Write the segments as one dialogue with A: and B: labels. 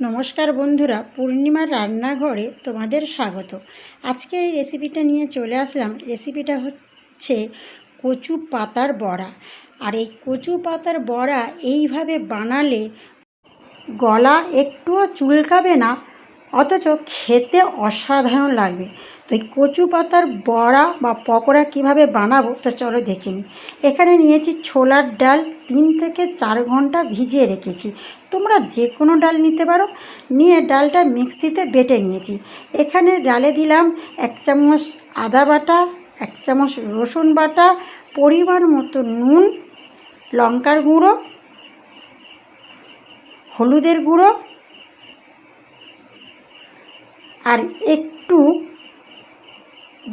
A: নমস্কার বন্ধুরা, পূর্ণিমার রান্নাঘরে তোমাদের স্বাগত। আজকে এই রেসিপিটা নিয়ে চলে আসলাম। রেসিপিটা হচ্ছে কচু পাতার বড়া। আর এই কচু পাতার বড়া এইভাবে বানালে গলা একটুও চুলকাবে না, অথচ খেতে অসাধারণ লাগবে। তো এই কচু পাতার বড়া বা পকোড়া কীভাবে বানাবো, তো চলো দেখে নিই। এখানে নিয়েছি ছোলার ডাল তিন থেকে চার ঘণ্টা ভিজিয়ে রেখেছি। তোমরা যে কোনো ডাল নিতে পারো। নিয়ে ডালটা মিক্সিতে বেটে নিয়েছি। এখানে ডালে দিলাম এক চামচ আদা বাটা, এক চামচ রসুন বাটা, পরিমাণ মতো নুন, লঙ্কার গুঁড়ো, হলুদের গুঁড়ো, আর একটু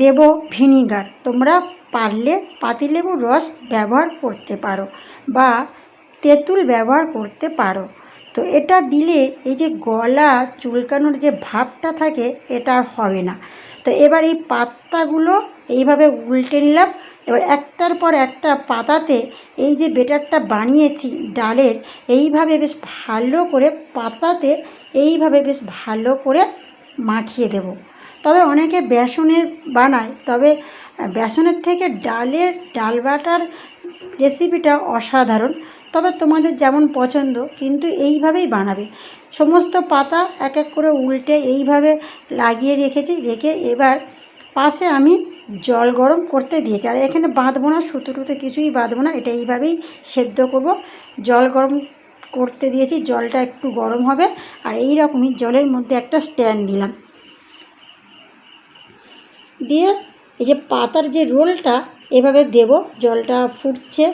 A: দেব ভিনিগার। তোমরা পারলে পাতিলেবুর রস ব্যবহার করতে পারো বা তেঁতুল ব্যবহার করতে পারো। তো এটা দিলে এই যে গলা চুলকানোর যে ভাবটা থাকে, এটা আর হবে না। তো এবার এই পাতাগুলো এইভাবে উল্টে নিলাম। এবার একটার পর একটা পাতাতে এই যে বেটারটা বানিয়েছি ডালের, এইভাবে বেশ ভালো করে পাতাতে এইভাবে বেশ ভালো করে মাখিয়ে দেব। তবে অনেকে বেসনের বানায়। তবে বেসনের থেকে ডালের, ডাল বাটার রেসিপিটা অসাধারণ। তবে তোমাদের যেমন পছন্দ, কিন্তু এইভাবেই বানাবে। সমস্ত পাতা এক এক করে উল্টে এইভাবে লাগিয়ে রেখেছি, রেখে এবার পাশে আমি জল গরম করতে দিয়েছি। আর এখানে বাঁধবো না, সুতো টুতো কিছুই বাঁধবো না, এটা এইভাবেই সেদ্ধ করব। জল গরম করতে দিয়েছি, জলটা একটু গরম হবে। আর এই রকমই জলের মধ্যে একটা স্ট্যান্ড দিলাম। দিয়ে এই যে পাতার যে রোলটা, এভাবে দেব, জলটা ফুটছে।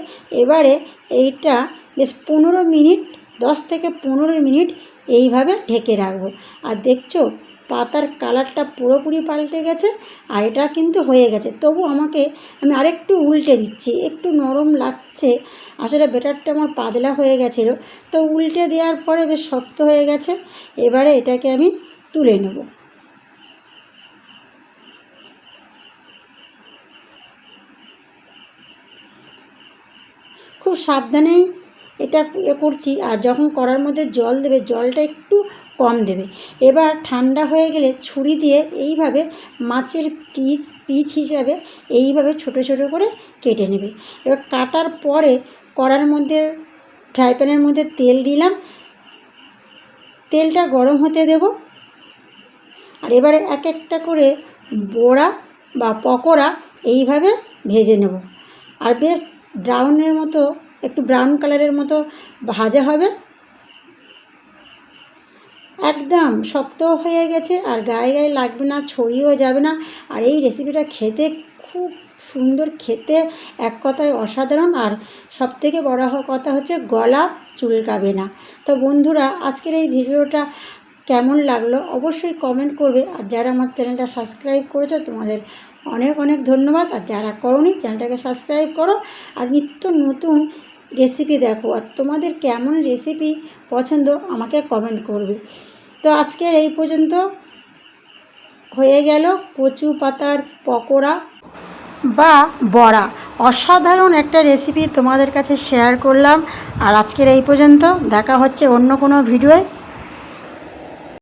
A: এবারে এইটা বেশ পনেরো মিনিট, দশ থেকে পনেরো মিনিট এইভাবে ঢেকে রাখব। আর দেখছ, পাতার কালারটা পুরোপুরি পাল্টে গেছে, আর এটা কিন্তু হয়ে গেছে। তবু আমাকে, আমি আরেকটু উল্টে দিচ্ছি, একটু নরম লাগছে। আসলে বেটারটা আমার পাতলা হয়ে গেছিল। তো উল্টে দেওয়ার পরে বেশ শক্ত হয়ে গেছে। এবারে এটাকে আমি তুলে নেব। খুব সাবধানেই এটা এ করছি আর যখন করার মধ্যে জল দেবে, জলটা একটু কম দেবে। এবার ঠান্ডা হয়ে গেলে ছুরি দিয়ে এইভাবে মাছের পিচ পিচ হিসাবে এইভাবে ছোট ছোট করে কেটে নেবে। এবার কাটার পরে কড়ার মধ্যে, ফ্রাই প্যানের মধ্যে তেল দিলাম। তেলটা গরম হতে দেব। আর এবারে এক একটা করে বড়া বা পকোড়া এইভাবে ভেজে নেব। আর বেশ ব্রাউনের মতো, একটু ব্রাউন কালারের মতো ভাজা হবে। একদম শক্ত হয়ে গেছে আর গায়ে গায়ে লাগবে না, ছড়িয়েও যাবে না। আর এই রেসিপিটা খেতে খুব সুন্দর, খেতে এক কথায় অসাধারণ। আর সব সবথেকে বড় কথা হচ্ছে গলা চুলকাবে না। তো বন্ধুরা, আজকের এই ভিডিওটা কেমন লাগল অবশ্যই কমেন্ট করবে। আর যারা আমার চ্যানেলটা সাবস্ক্রাইব করেছ, তোমাদের অনেক অনেক ধন্যবাদ। আর যারা করনি, চ্যানেলটাকে সাবস্ক্রাইব করো। আর নিত্য নতুন রেসিপি দেখো। আর তোমাদের কেমন রেসিপি পছন্দ, আমাকে কমেন্ট করবে। তো আজকের এই পর্যন্ত হয়ে গেল কচু পাতার পকোড়া বা বড়া। অসাধারণ একটা রেসিপি তোমাদের কাছে শেয়ার করলাম। আর আজকের এই পর্যন্ত দেখা হচ্ছে অন্য কোনো ভিডিওয়